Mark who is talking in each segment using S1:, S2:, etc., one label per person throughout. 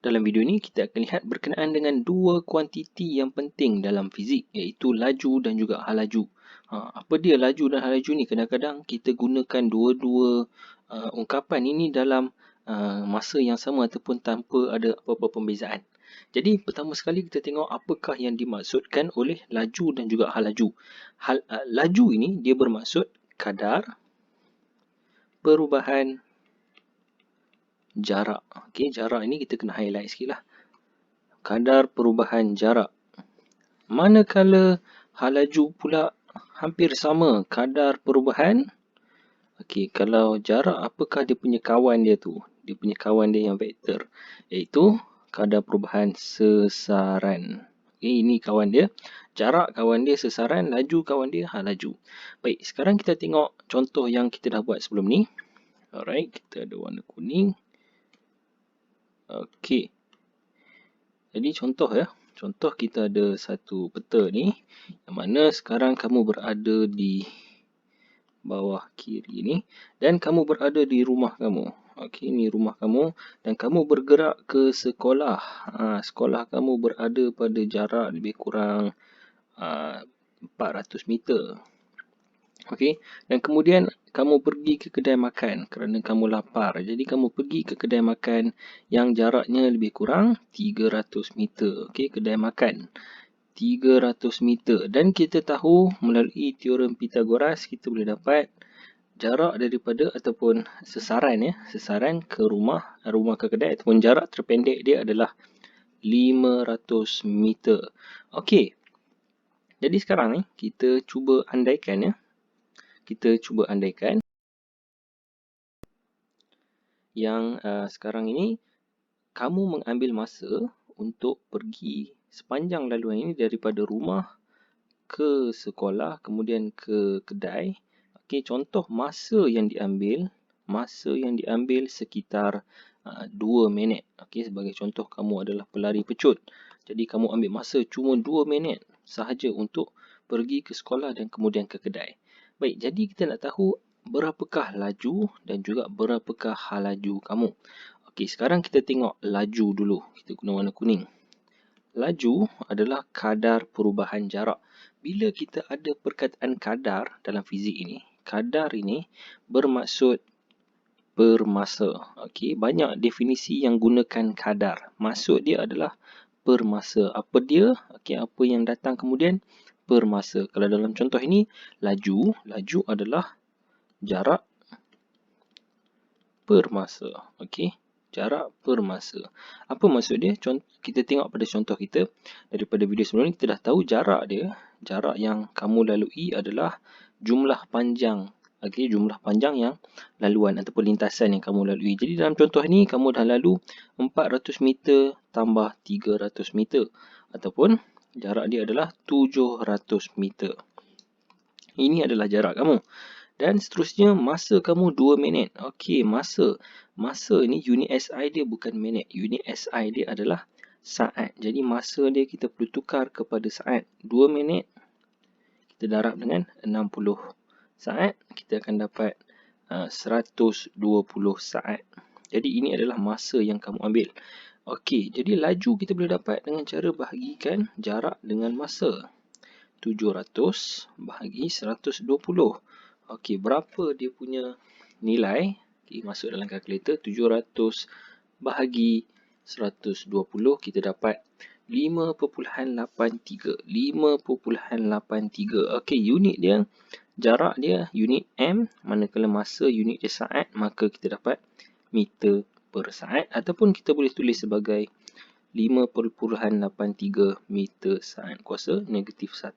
S1: Dalam video ni kita akan lihat berkenaan dengan dua kuantiti yang penting dalam fizik iaitu laju dan juga hal laju. Ha, apa dia laju dan hal laju ni? Kadang-kadang kita gunakan dua-dua uh, ungkapan ini dalam uh, masa yang sama ataupun tanpa ada apa-apa pembezaan. Jadi pertama sekali kita tengok apakah yang dimaksudkan oleh laju dan juga hal laju. Hal uh, laju ini dia bermaksud kadar perubahan jarak. Okey, jarak ini kita kena highlight sikit lah. Kadar perubahan jarak. Manakala hal laju pula hampir sama kadar perubahan. Okey, kalau jarak apakah dia punya kawan dia tu? Dia punya kawan dia yang vektor. Iaitu kadar perubahan sesaran. Okey, ini kawan dia. Jarak kawan dia sesaran, laju kawan dia hal laju. Baik, sekarang kita tengok contoh yang kita dah buat sebelum ni. Alright, kita ada warna kuning. Okey. Jadi contoh ya. Contoh kita ada satu peta ni. Yang mana sekarang kamu berada di bawah kiri ni. Dan kamu berada di rumah kamu. Okey, ni rumah kamu. Dan kamu bergerak ke sekolah. Ha, sekolah kamu berada pada jarak lebih kurang uh, 400 meter. Okey, dan kemudian kamu pergi ke kedai makan kerana kamu lapar. Jadi kamu pergi ke kedai makan yang jaraknya lebih kurang 300 meter. Okey, kedai makan 300 meter. Dan kita tahu melalui teorem Pythagoras kita boleh dapat jarak daripada ataupun sesaran ya, sesaran ke rumah, rumah ke kedai ataupun jarak terpendek dia adalah 500 meter. Okey. Jadi sekarang ni kita cuba andaikan ya kita cuba andaikan yang uh, sekarang ini kamu mengambil masa untuk pergi sepanjang laluan ini daripada rumah ke sekolah kemudian ke kedai. Okey, contoh masa yang diambil, masa yang diambil sekitar uh, 2 minit. Okey, sebagai contoh kamu adalah pelari pecut. Jadi kamu ambil masa cuma 2 minit sahaja untuk pergi ke sekolah dan kemudian ke kedai. Baik, jadi kita nak tahu berapakah laju dan juga berapakah hal laju kamu. Okey, sekarang kita tengok laju dulu. Kita guna warna kuning. Laju adalah kadar perubahan jarak. Bila kita ada perkataan kadar dalam fizik ini, kadar ini bermaksud per masa. Okey, banyak definisi yang gunakan kadar. Maksud dia adalah per masa. Apa dia? Okey, apa yang datang kemudian? Per masa. Kalau dalam contoh ini, laju, laju adalah jarak per masa. Okey, jarak per masa. Apa maksud dia? Contoh, kita tengok pada contoh kita. Daripada video sebelum ini, kita dah tahu jarak dia. Jarak yang kamu lalui adalah jumlah panjang. Okey, jumlah panjang yang laluan ataupun lintasan yang kamu lalui. Jadi dalam contoh ini, kamu dah lalu 400 meter tambah 300 meter. Ataupun Jarak dia adalah 700 meter. Ini adalah jarak kamu. Dan seterusnya masa kamu 2 minit. Okey, masa. Masa ni unit SI dia bukan minit. Unit SI dia adalah saat. Jadi masa dia kita perlu tukar kepada saat. 2 minit kita darab dengan 60 saat. Kita akan dapat uh, 120 saat. Jadi ini adalah masa yang kamu ambil. Okey, jadi laju kita boleh dapat dengan cara bahagikan jarak dengan masa. 700 bahagi 120. Okey, berapa dia punya nilai? Okey, masuk dalam kalkulator. 700 bahagi 120, kita dapat 5.83. 5.83. Okey, unit dia, jarak dia unit M. Manakala masa unit dia saat, maka kita dapat meter per saat ataupun kita boleh tulis sebagai 5.83 meter saat kuasa negatif 1.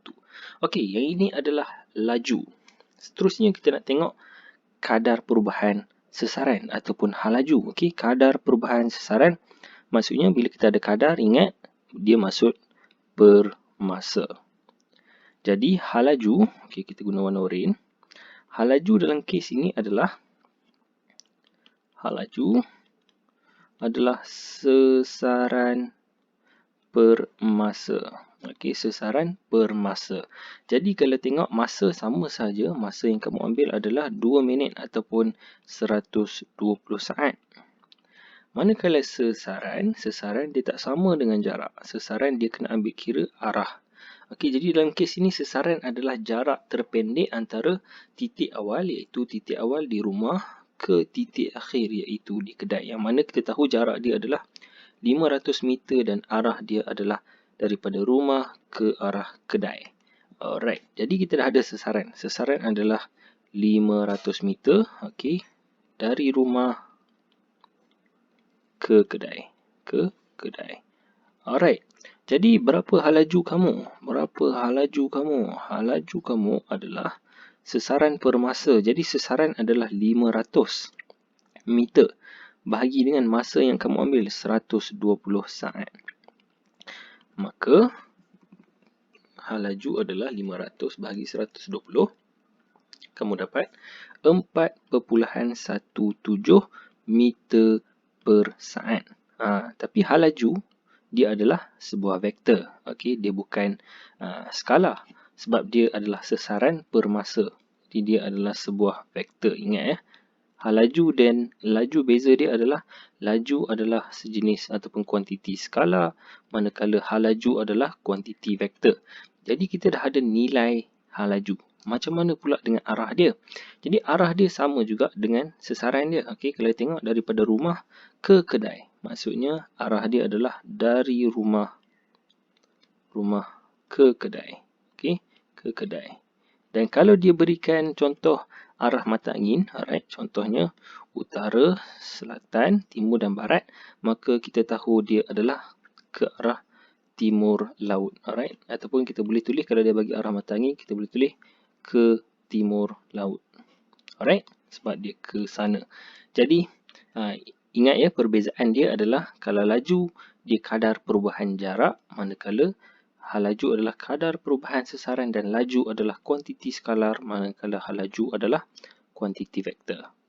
S1: Okey, yang ini adalah laju. Seterusnya kita nak tengok kadar perubahan sesaran ataupun hal laju. Okey, kadar perubahan sesaran maksudnya bila kita ada kadar ingat dia maksud per masa. Jadi hal laju, okey kita guna warna oranye. Hal laju dalam kes ini adalah hal laju adalah sesaran per masa. Okey, sesaran per masa. Jadi kalau tengok masa sama saja, masa yang kamu ambil adalah 2 minit ataupun 120 saat. Manakala sesaran, sesaran dia tak sama dengan jarak. Sesaran dia kena ambil kira arah. Okey, jadi dalam kes ini sesaran adalah jarak terpendek antara titik awal iaitu titik awal di rumah ke titik akhir iaitu di kedai. Yang mana kita tahu jarak dia adalah 500 meter dan arah dia adalah daripada rumah ke arah kedai. Alright, jadi kita dah ada sesaran. Sesaran adalah 500 meter, okey, dari rumah ke kedai. Ke kedai. Alright. Jadi berapa halaju kamu? Berapa halaju kamu? Halaju kamu adalah sesaran per masa. Jadi sesaran adalah 500 meter. Bahagi dengan masa yang kamu ambil 120 saat. Maka halaju adalah 500 bahagi 120. Kamu dapat 4.17 meter per saat. Ha, tapi halaju dia adalah sebuah vektor. Okey, dia bukan uh, skala sebab dia adalah sesaran per masa. Jadi dia adalah sebuah vektor. Ingat ya. Halaju dan laju beza dia adalah laju adalah sejenis ataupun kuantiti skala manakala halaju adalah kuantiti vektor. Jadi kita dah ada nilai halaju. Macam mana pula dengan arah dia? Jadi arah dia sama juga dengan sesaran dia. Okey, kalau tengok daripada rumah ke kedai. Maksudnya arah dia adalah dari rumah rumah ke kedai. Ke kedai. Dan kalau dia berikan contoh arah mata angin, alright, contohnya utara, selatan, timur dan barat, maka kita tahu dia adalah ke arah timur laut, alright. Ataupun kita boleh tulis kalau dia bagi arah mata angin, kita boleh tulis ke timur laut. Alright, sebab dia ke sana. Jadi, uh, ingat ya perbezaan dia adalah kalau laju dia kadar perubahan jarak, manakala hal laju adalah kadar perubahan sesaran dan laju adalah kuantiti skalar, manakala hal laju adalah kuantiti vektor.